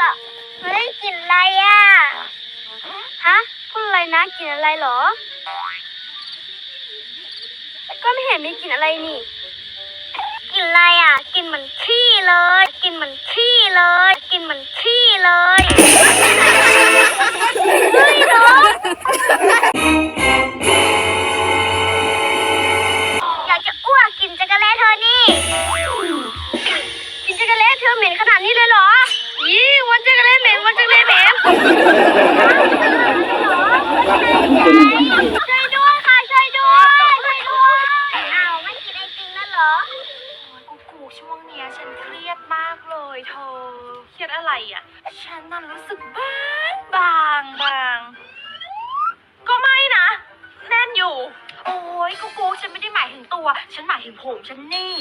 ต่อเฮ้ยกลินอะไรอะฮะพูดอะไรนะกลินอะไรเหรอก็ไม่เห็นมีกลินอะไรนี่กลินอะไรอะกลินเหมือนขี้เลยกลินเหมือนขี้เลยกลินเหมือนขี้เลยเฮ้ยเนาะอย ช่วยด้วยค่ะ ช่วยด้วยช่วยด้วยอ้าวไม่กินไอติมแล้วเหรอกูกูช่วงเนี้ยฉันเครียดมากเลยเธอเครียดอะไรอะ ฉันน่ะรู้สึกบางบางบาง ก็ไม่นะ แน่นอยู่ โอ้ยกูกูฉันไม่ได้หมายถึงตัว ฉันหมายถึงผมฉันนี่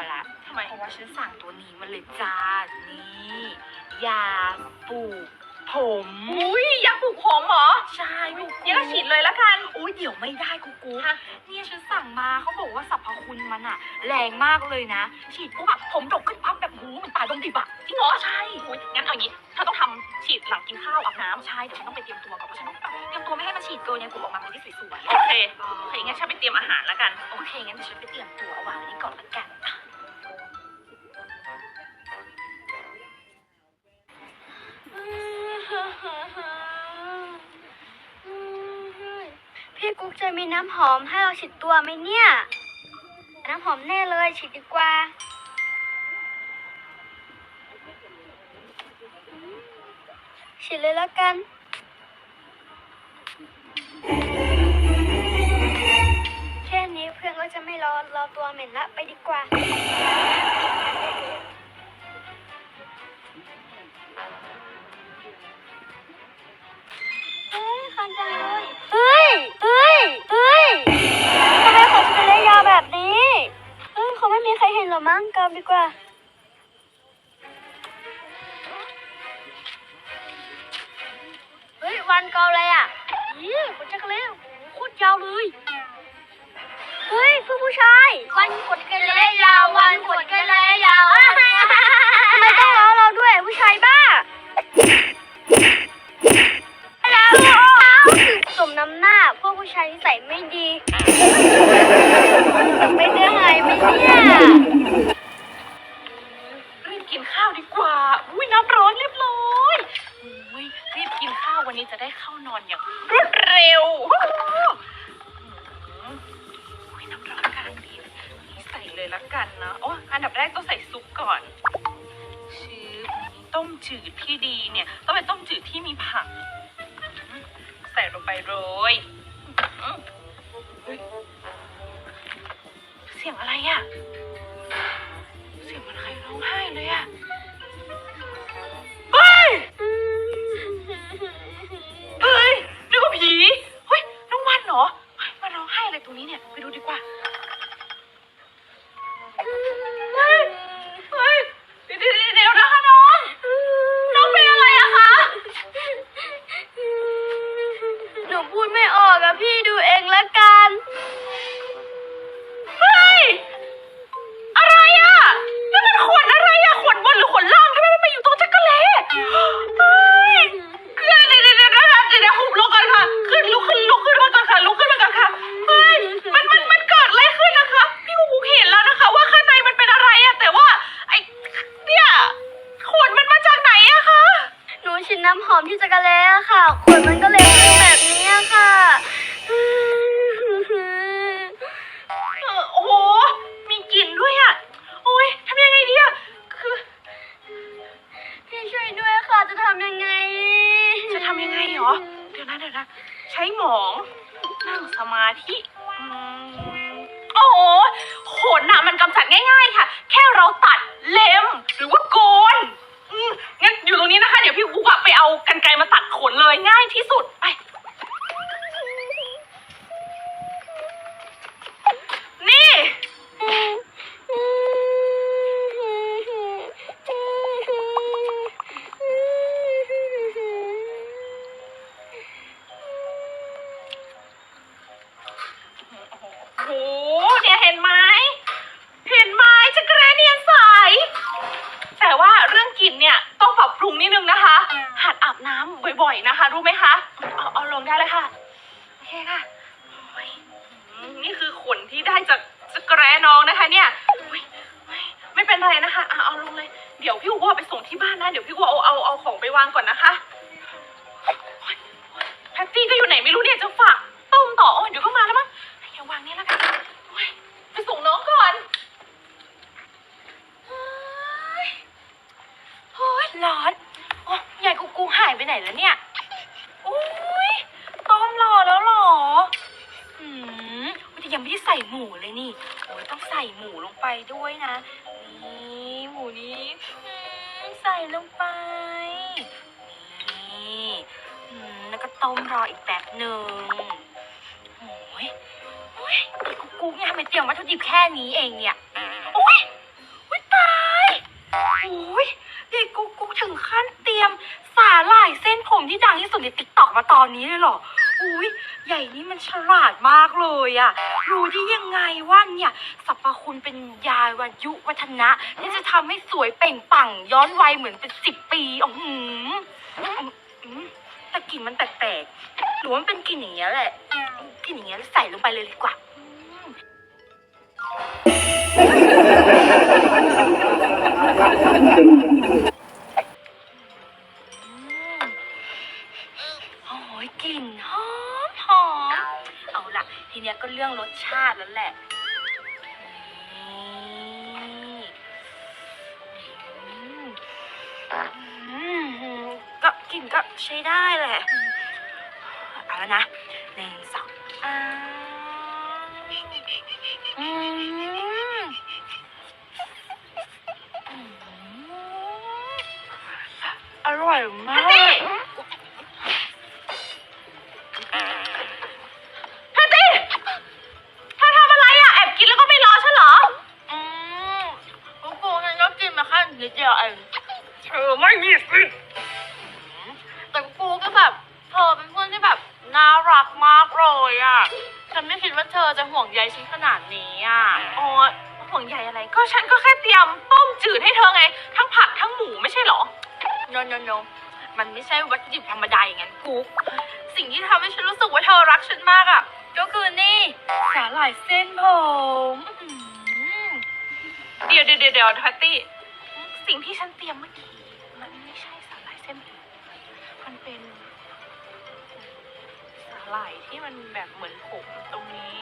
ยฉันไม่กลัวละทำไม เพราะว่าฉันสั่งตัวนี้มาเลยจ้า นี่ยาปลูกผม อุ้ยยาปลูกผมเหรอใช่ยังก็ฉีดเลยละกันอุ้ยเดี๋ยวไม่ได้กูกูเนี่ยฉันสั่งมาเขาบอกว่าสรรพคุณมันอะแรงมากเลยนะ ฉีดปุ๊บอะผมดกขึ้นปั๊บแบบหูเหมือนตาดงดิบอะจริงเหรอใช่อุ้ยงั้นเอางี้เธอต้องทำฉีดหลังกินข้าวอาบน้ำใช่เดี๋ยวฉันต้องไปเตรียมตัวก่อนเพราะฉันต้องเตรียมตัวไม่ให้มันฉีดเกินเนี่ยผมออกมาเป็นที่สวยๆโอเคโอเคงั้นฉันไปเตรียมอาหารละกัน โอเคงั้นเดี๋ยวฉันไปเตรียมตัวเอาวางไว้นี่ก่อนละกัน พี่กุ๊กจะมีน้ำหอมให้เราฉีดตัวไหมเนี่ย น้ำหอมแน่เลยฉีดดีกว่า ฉีดเลยแล้วกัน แค่นี้เพื่อนก็จะไม่รอราตัวเหม็นละไปดีกว่าเฮ้ยคันจังเลยเฮ้ย เฮ้ยทำไมของฉันเป็นระยะแบบนี้เฮ้ยคงไม่มีใครเห็นหรอมั้งกลับดีกว่าเฮ้ยวันเกาเลยอะยี่คนจักรเล่โคตรยาวเลย เฮ้ยเพื่อนผู้ชาย วันขนกันเลยยาว กินข้าวดีกว่า อุ้ยน้ำร้อนเรียบร้อยอุ้ยรีบกินข้าววันนี้จะได้เข้านอนอย่างรวดเร็วอุ้ยน้ำร้อนกำลังดีเลยนี่ใส่เลยละกันนะโอ้อันดับแรกต้องใส่ซุปก่อนชื่อต้มจืดที่ดีเนี่ย ต้องเป็นต้มจืดที่มีผัก ใส่ลงไปโรยเสียงอะไรอะ ใครร้องไห้เลยอะ อืมโอ้โหขนน่ะมันกำจัดง่าย ๆ ค่ะ แค่เราตัดเล็มหรือว่าโกนอืมงั้นอยู่ตรงนี้นะคะ เดี๋ยวพี่กุ๊กอะไปเอากันไกรมาตัดขนเลยง่ายที่สุดไป เอาลงเลย เดี๋ยวพี่วัวเอาเอาเอาของไปวางก่อนนะคะแพตตี้ก็อยู่ไหนไม่รู้เนี่ยจะฝากต้มต่อโอ้ยเดี๋ยวก็มาแล้วมั้งอย่าวางนี่แล้วกันโอ๊ยไปส่งน้องก่อนเฮ้ยโอ้ยร้อนโอ้ยยายกูกูหายไปไหนแล้วเนี่ยโอ้ยต้มรอแล้วเหรออืมแต่ยังไม่ได้ใส่หมูเลยนี่โอ้ยต้องใส่หมูลงไปด้วยนะ นี้ ใส่ลงไป นี่แล้วก็ต้มรออีกแป๊บหนึ่งโอ้ยโอ้ยไอ้กุ๊กกุ๊กเนี่ยทำไมเตรียมวัตถุดิบแค่นี้เองเนี่ยโอ้ยโอ้ยตายโอ้ยเด็กกุ๊กกุ๊กถึงขั้นเตรียมสาหร่ายเส้นผมที่ดังที่สุดในติ๊กต็อกมาตอนนี้เลยเหรอ อุ้ยใหญ่นี่มันฉลาดมากเลยอะรู้ได้ยังไงว่าเนี่ยสรรพคุณเป็นยาวัยุวัฒนะที่จะทำให้สวยเปล่งปลั่งย้อนวัยเหมือนเป็นสิบปีอ๋อหืมอืมอืมแต่กลิ่นมันแปลกๆหรือว่ามันเป็นกลิ่นอย่างเงี้ยแหละกลิ่นอย่างเงี้ยใส่ลงไปเลยดีกว่าอืม ทีเนี้ยก็เรื่องรสชาติแล้วแหละนี่อืมอืมก็กลิ่นก็ใช้ได้แหละเอาแล้วนะ นิดเดียวเองเธอไม่มีสิทธิ์แต่กูก็แบบ เธอเป็นเพื่อนที่แบบน่ารักมากเลยอะ ฉันไม่คิดว่าเธอจะห่วงใยฉันขนาดนี้อะอ๋อห่วงใยอะไร ก็ฉันก็แค่เตรียมต้มจืดให้เธอไง ทั้งผักทั้งหมูไม่ใช่เหรอ no no no มันไม่ใช่วัตถุดิบธรรมดาอย่างนั้นกุ๊กสิ่งที่ทำให้ฉันรู้สึกว่าเธอรักฉันมากอะ ก็คือนี่สาหร่ายเส้นผม เดี๋ยวเดี๋ยวเดี๋ยวเดี๋ยวแพตตี้ สิ่งที่ฉันเตรียมเมื่อกี้ มันไม่ใช่สาหร่ายเส้นผมมันเป็น สาหร่ายที่มันแบบเหมือนผมตรงนี้